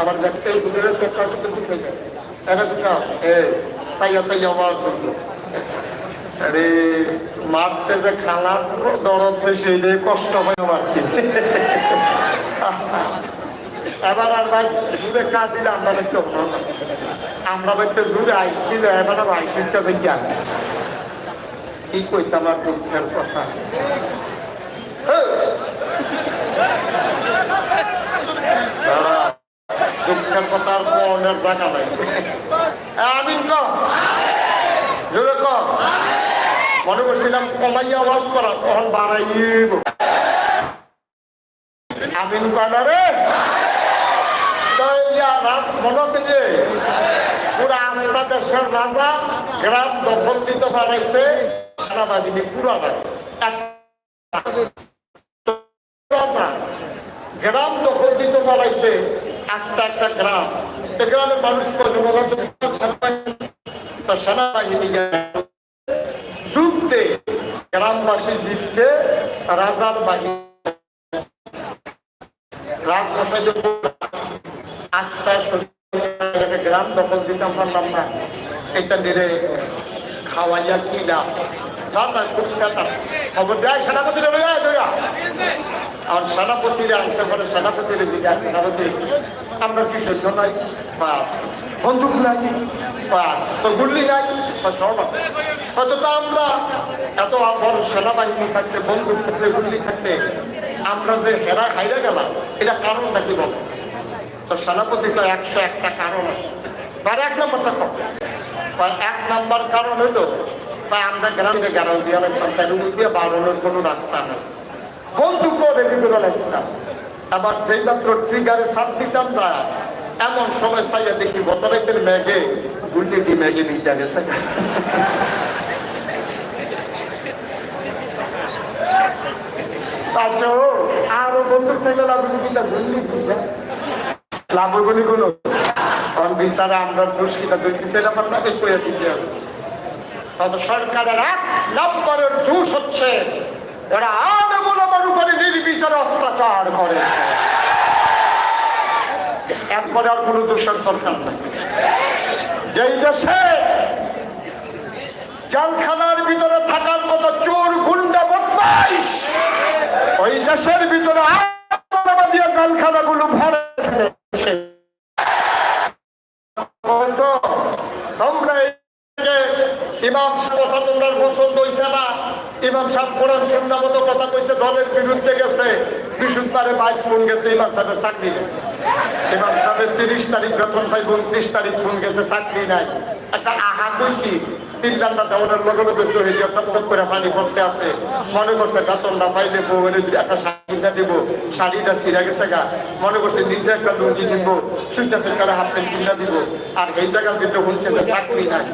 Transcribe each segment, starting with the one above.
আমার দেখতে এই দুপুরের সরকার করতে দিচ্ছে এটা এ সাইয়া সাইয়া আওয়াজ করল আরে, মারতে যে খালার দরদ হয় সেইটাই কষ্ট হয় আমার কি? এবার আর ভাই, দূরে কাজ দিলে আমরা দেখতে না। আমরা দেখতে দূরে আইস এবার আইসির কাছে জ্ঞান কি কইতাম আর দুঃখের কথা দাঁড়া, দুঃখের কথা আর পড়নের জায়গা নাই আমিন কম জোরে কম করছিলাম কমাইয়া আওয়াজ করা তখন বাড়াইব আমিন কয়না রে? তো রাজ মনে পুরা গ্রাম দখল দিতে পারাইছে পুরা গ্রামের মানুষ তো সেনাবাহিনী গ্রামবাসী জিতছে রাজার বাহিনী গ্রাম দখল দিতাম পারলাম না এটা খাওয়াইয়া কি না রাজা খুব সেটা খবর দেয় সেনাপতি আর সেনাপতিরে আনছে পরে সেনাপতিরে জিজ্ঞাসা সেনাপতি, আমরা কি সহ্য নাই? পাস বন্দুক নাই পাস তো গুল্লি নাই সব আছে তো আমরা এত বড় সেনাবাহিনী থাকতে, বন্দুক থাকতে গুল্লি থাকতে, আমরা যে হেরা খাইরে গেলাম, এটা কারণটা কি বলো? তো সেনাপতি তো একশো একটা কারণ আছে। তার এক নম্বরটা বা এক নম্বর কারণ হলো আমরা গ্রামে গ্রাম দিয়ে উপর দিয়ে বাড়ানোর কোনো রাস্তা নেই। বন্ধুকে রেডি করে রাখতাম আবার সেই মাত্র ট্রিগারে সাপ দিতাম যা এমন সময় সাইয়া দেখি বতরেকের ম্যাগে গুল্লিটি ম্যাগে নিচে গেছে আচ্ছা ও আরও বন্ধু থেকে লাভগুলি কিনা গুল্লি দিছে লাভগুলি গুলো কারণ বিচারে আমরা দোষ কিনা দুই বিচারে পারলাম এই করে দিতে আছে তবে সরকারের এক নম্বরের দোষ হচ্ছে এরা আদমুলমার উপরে নির্বিচারে অত্যাচার করেছে একবারে আর কোনো দোষের দরকার নেই যেই দেশে জেলখানার ভিতরে থাকার মতো চোর, গুন্ডা বদমাইশ, ওই দেশের ভিতরে দিয়ে জেলখানা গুলো ভরে তোমরা ইমাম কথা তোমরা পছন্দ হইছে না, ইমাম সাহেব কোরআন সুন্না মতো কথা কইছে, দলের বিরুদ্ধে গেছে বিশুদ্ধবারে বাইক ফোন গেছে, ইমাম সাহেবের চাকরি। নেই ইমাম তিরিশ তারিখ বেতন পাই উনত্রিশ তারিখ ফোন গেছে, চাকরি নাই। একটা আহা কইছি মনে করছে বেতনটা পাইলে বউয়ের একটা শাড়িটা দিব। গেছে গা। মনে করছে নিজে দিব হাফ প্যান্ট কিনা দিব। আর এই চাকরি নাই।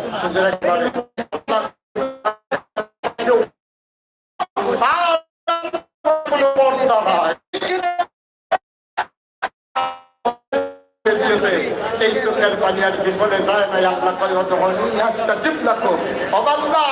দিয়েছে, এই চোখের পানি আর বিফলে যায় না আল্লাহ কয় হাসতা চিপলাকো অবাল্লা